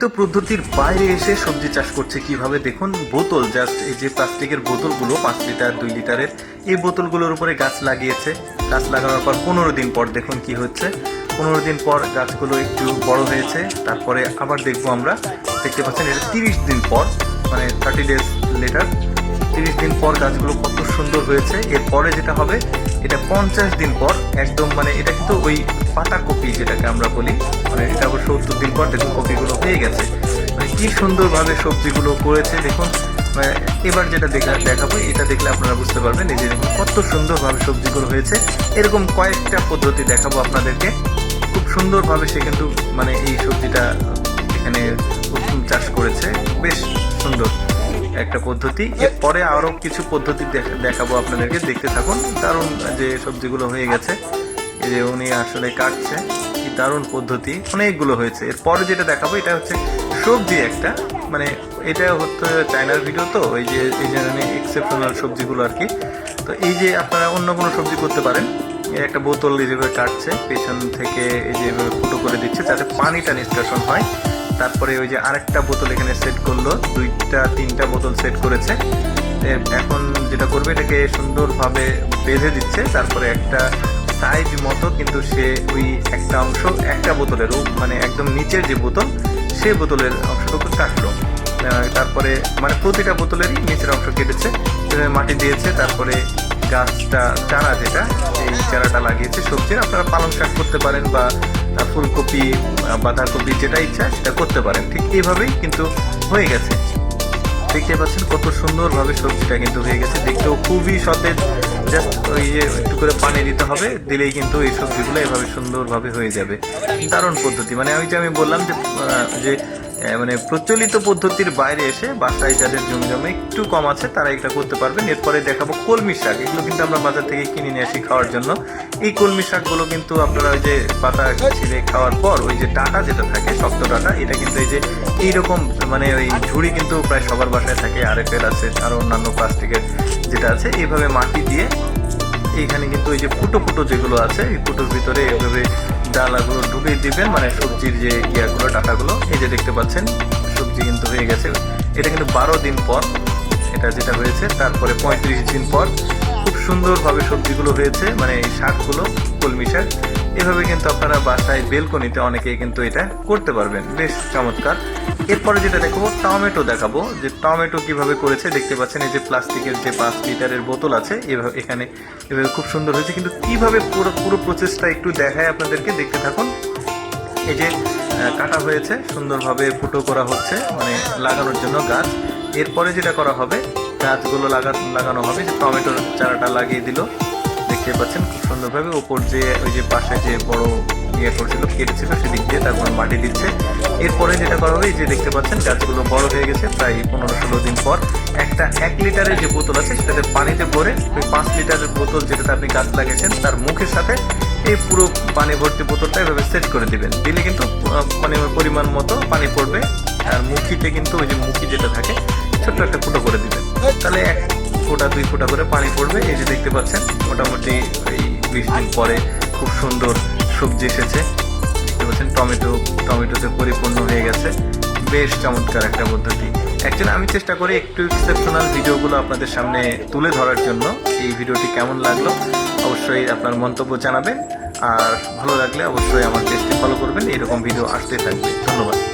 তো পদ্ধতির বাইরে এসে সবজি চাষ করছে কীভাবে? দেখুন, বোতল জাস্ট এই যে প্লাস্টিকের বোতলগুলো, পাঁচ লিটার, দুই লিটারের, এই বোতলগুলোর উপরে গাছ লাগিয়েছে। গাছ লাগানোর পর পনেরো দিন পর দেখুন কি হচ্ছে। পনেরো দিন পর গাছগুলো একটু বড় হয়েছে। তারপরে আবার দেখব আমরা, দেখতে পাচ্ছেন এটা তিরিশ দিন পর মানে থার্টি ডেজ লেটার তিরিশ দিন পর গাছগুলো কত সুন্দর হয়েছে। এরপরে যেটা হবে, এটা পঞ্চাশ দিন পর একদম মানে এটা কিন্তু ওই পাতা কপি যেটাকে আমরা বলি। মানে এটা আবার সত্তর দিন পর দেখুন কপিগুলো হয়ে গেছে। মানে কি সুন্দরভাবে সবজিগুলো করেছে। দেখুন মানে এবার যেটা দেখা দেখাবো, এটা দেখলে আপনারা বুঝতে পারবেন, এই যে কত সুন্দরভাবে সবজিগুলো হয়েছে। এরকম কয়েকটা পদ্ধতি দেখাবো আপনাদেরকে। খুব সুন্দরভাবে সে কিন্তু মানে এই সবজিটা এখানে চাষ করেছে। বেশ একটা পদ্ধতি। এরপরে আরও কিছু পদ্ধতি দেখা- দেখাবো আপনাদেরকে। দেখতে থাকুন। দারুণ যে সবজিগুলো হয়ে গেছে। যে উনি আসলে কাটছে। কি দারুণ পদ্ধতি। অনেকগুলো হয়েছে। এরপরে যেটা দেখাবো, এটা হচ্ছে সবজি একটা। মানে এটা হচ্ছে চায়নার ভিডিও তো। ওই যে এই ধরনের এক্সেপশনাল সবজিগুলো আর কি। তো এই যে আপনারা অন্য কোনো সবজি করতে পারেন। একটা বোতল যেভাবে কাটছে, পেছন থেকে এই যে এভাবে ফুটো করে দিচ্ছে, যাতে পানিটা নিষ্কাশন হয়। তারপরে ওই যে আরেকটা বোতল এখানে সেট করল। দুইটা, তিনটা বোতল সেট করেছে। এখন যেটা করবে, এটাকে সুন্দরভাবে বেঁধে দিচ্ছে। তারপরে একটা সাইজ মতো, কিন্তু সে ওই একটা অংশ, একটা বোতলের মানে একদম নিচের যে বোতল সেই বোতলের অংশটুকু কাটলো। তারপরে মানে প্রতিটা বোতলেরই নিচের অংশ কেটেছে। মাটি দিয়েছে। তারপরে গাছটা, চারা যেটা, এই চারাটা লাগিয়েছে। সবজির আপনারা পালং শাক করতে পারেন বা ফুলকপি বাঁধাকপি যেটা ইচ্ছা সেটা করতে পারেন। ঠিক এইভাবেই কিন্তু হয়ে গেছে। দেখতে পাচ্ছেন কত সুন্দরভাবে সবজিটা কিন্তু হয়ে গেছে। দেখতেও খুবই সতেজ। জাস্ট ওই যে একটু করে পানি দিতে হবে, দিলেই কিন্তু এই সবজিগুলো এভাবে সুন্দরভাবে হয়ে যাবে। দারুণ পদ্ধতি। মানে ওই যে আমি বললাম যে মানে প্রচলিত পদ্ধতির বাইরে এসে বাসায় যাদের জমি জমে একটু কম আছে, তারা এটা করতে পারবেন। এরপরে দেখাবো কলমি শাক। এগুলো কিন্তু আমরা বাজার থেকে কিনে নিয়ে আসি খাওয়ার জন্য। এই কলমি শাকগুলো কিন্তু আপনারা ওই যে পাতা ছিঁড়ে খাওয়ার পর, ওই যে ডাটা যেটা থাকে, শক্ত ডাটা, এটা কিন্তু এই যে এইরকম মানে ওই ঝুড়ি কিন্তু প্রায় সবার বাসায় থাকে। আরএফএল আছে আর অন্যান্য প্লাস্টিকের যেটা আছে, এইভাবে মাটি দিয়ে এইখানে কিন্তু ওই যে ফুটো ফুটো যেগুলো আছে, এই ফুটোর ভিতরে এইভাবে ডালাগুলো ঢুকিয়ে দিবেন মানে সবজির যে ইয়াগুলো, ডাটাগুলো, এই যে দেখতে পাচ্ছেন, সবজি কিন্তু হয়ে গেছে। এটা কিন্তু বারো দিন পর, এটা যেটা হয়েছে, তারপরে পঁয়ত্রিশ দিন পর খুব সুন্দরভাবে সবজিগুলো হয়েছে মানে এই শাকগুলো, কলমি শাক। এভাবে কিন্তু আপনারা বাসায় বেলকনিতে অনেকেই কিন্তু এটা করতে পারবেন। বেশ চমৎকার। এরপরে যেটা দেখাবো, টমেটো দেখাবো। যে টমেটো কীভাবে করেছে, দেখতে পাচ্ছেন এই যে প্লাস্টিকের যে পাঁচ লিটারের বোতল আছে, এভাবে এখানে এভাবে খুব সুন্দর হয়েছে। কিন্তু কীভাবে পুরো পুরো প্রসেসটা একটু দেখায় আপনাদেরকে, দেখতে থাকুন। এই যে কাটা হয়েছে, সুন্দরভাবে ফুটো করা হচ্ছে মানে লাগানোর জন্য গাছ। এরপরে যেটা করা হবে, গাছগুলো লাগা, লাগানো হবে, যে টমেটোর চারাটা লাগিয়ে দিল। দেখতে পাচ্ছেন খুব সুন্দরভাবে ওপর যে, ওই যে পাশে যে বড় ইয়ে করছিল কেটেছিল সেদিক দিয়ে তারপর মাটি দিচ্ছে। এরপরে যেটা করা হবে যে দেখতে পাচ্ছেন, গাছগুলো বড় হয়ে গেছে, প্রায় পনেরো ষোলো দিন পর। একটা এক লিটারের যে বোতল আছে, সেটাতে পানিতে ভরে ওই পাঁচ লিটারের বোতল যেটাতে আপনি গাছ লাগিয়েছেন, তার মুখের সাথে এই পুরো পানি ভর্তি বোতলটা এভাবে সেট করে দিবেন। দিলে কিন্তু মানে পরিমাণ মতো পানি পড়বে, আর মুখিতে কিন্তু ওই যে মুখি যেটা থাকে, ছোট্ট একটা ফুটো করে দিবেন। তাহলে ফোঁটা, দুই ফোঁটা করে পানি পড়বে। এই যে দেখতে পাচ্ছেন, মোটামুটি এই বিশ দিন পরে খুব সুন্দর সবজি এসেছে। দেখতে পাচ্ছেন, টমেটো, টমেটোতে পরিপূর্ণ হয়ে গেছে। বেশ চমৎকার একটা পদ্ধতি। অ্যাকচুয়ালি আমি চেষ্টা করি একটু এক্সেপশনাল ভিডিওগুলো আপনাদের সামনে তুলে ধরার জন্য। এই ভিডিওটি কেমন লাগল, অবশ্যই আপনার মন্তব্য জানাবেন। আর ভালো লাগলে অবশ্যই আমার পেজটি ফলো করবেন। এরকম ভিডিও আসতে থাকবে। ধন্যবাদ।